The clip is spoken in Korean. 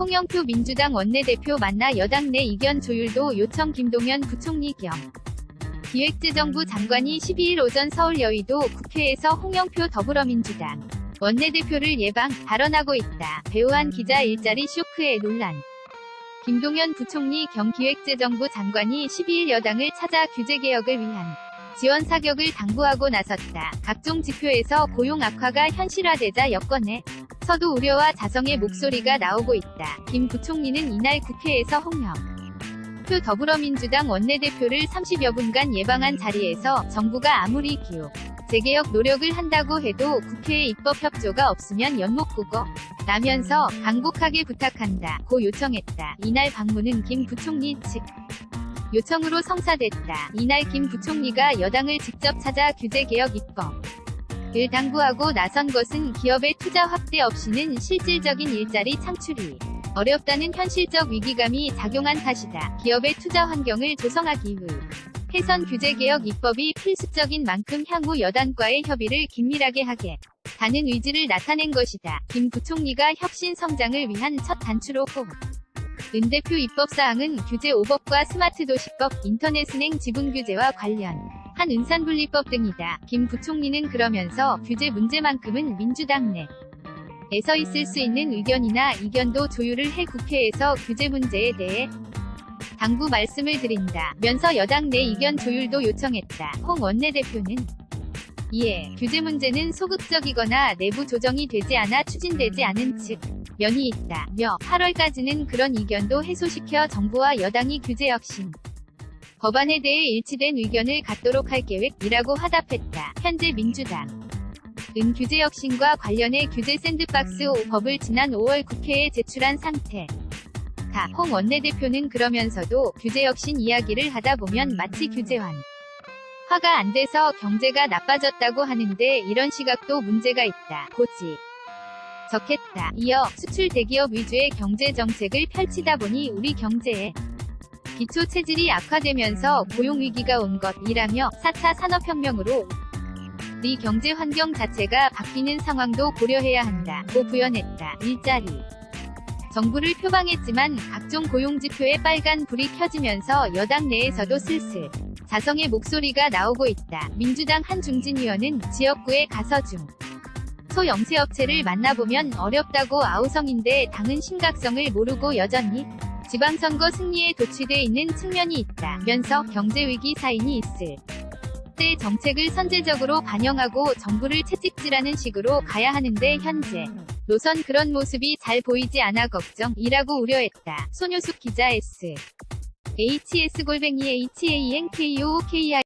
홍영표 민주당 원내대표 만나 여당 내 이견 조율도 요청 김동연 부총리 겸 기획재정부 장관이 12일 오전 서울 여의도 국회에서 홍영표 더불어민주당 원내대표를 예방, 발언하고 있다. 배우한 기자 일자리 쇼크의 논란. 김동연 부총리 겸 기획재정부 장관이 12일 여당을 찾아 규제개혁을 위한 지원 사격을 당부하고 나섰다. 각종 지표에서 고용 악화가 현실화되자 여권에 서도 우려와 자성의 목소리가 나오고 있다. 김 부총리는 이날 국회에서 홍영 표 더불어민주당 원내대표를 30여 분간 예방한 자리에서 정부가 아무리 기호 재개혁 노력을 한다고 해도 국회에 입법 협조가 없으면 연못 구거 라면서 강곡하게 부탁한다 고 요청했다. 이날 방문은 김 부총리 측 요청으로 성사됐다. 이날 김 부총리가 여당을 직접 찾아 규제개혁 입법 을 당부하고 나선 것은 기업의 투자 확대 없이는 실질적인 일자리 창출이 어렵다는 현실적 위기감이 작용한 탓이다. 기업의 투자 환경을 조성하기 위해 해선 규제 개혁 입법이 필수적인 만큼 향후 여당과의 협의를 긴밀하게 하게 가는 의지를 나타낸 것이다. 김 부총리가 혁신 성장을 위한 첫 단추로 꼽. 은 대표 입법 사항은 규제 5법과 스마트 도시법, 인터넷은행 지분 규제와 관련 한 은산분리법 등이다. 김 부총리는 그러면서 규제 문제만큼은 민주당 내 에서 있을 수 있는 의견이나 이견도 조율을 해 국회에서 규제 문제에 대해 당부 말씀을 드린다. 면서 여당 내 이견 조율도 요청했다. 홍 원내대표는 이에 규제 문제는 소극적이거나 내부 조정이 되지 않아 추진되지 않은 측 면이 있다며 8월까지는 그런 이견도 해소시켜 정부와 여당이 규제 혁신 법안에 대해 일치된 의견을 갖도록 할 계획이라고 화답했다. 현재 민주당 은 규제 혁신과 관련해 규제 샌드박스 5법을 지난 5월 국회에 제출한 상태. 다, 홍 원내대표는 그러면서도 규제 혁신 이야기를 하다 보면 마치 규제완. 화가 안 돼서 경제가 나빠졌다고 하는데 이런 시각도 문제가 있다. 고지. 적했다. 이어 수출 대기업 위주의 경제 정책을 펼치다 보니 우리 경제에 기초 체질이 악화되면서 고용 위기가 온 것이라며 4차 산업혁명으로 리 경제 환경 자체가 바뀌는 상황도 고려해야 한다. 고 부연했다. 일자리. 정부를 표방했지만 각종 고용지표에 빨간 불이 켜지면서 여당 내에서도 슬슬 자성의 목소리가 나오고 있다. 민주당 한 중진위원은 지역구에 가서 중 소영세업체를 만나보면 어렵다고 아우성인데 당은 심각성을 모르고 여전히 지방선거 승리에 도취돼 있는 측면이 있다. 면서 경제위기 사인이 있을 때 정책을 선제적으로 반영하고 정부를 채찍질하는 식으로 가야 하는데 현재 노선 그런 모습이 잘 보이지 않아 걱정이라고 우려했다. 손효숙 기자 S. hs골뱅이 h a n k o k i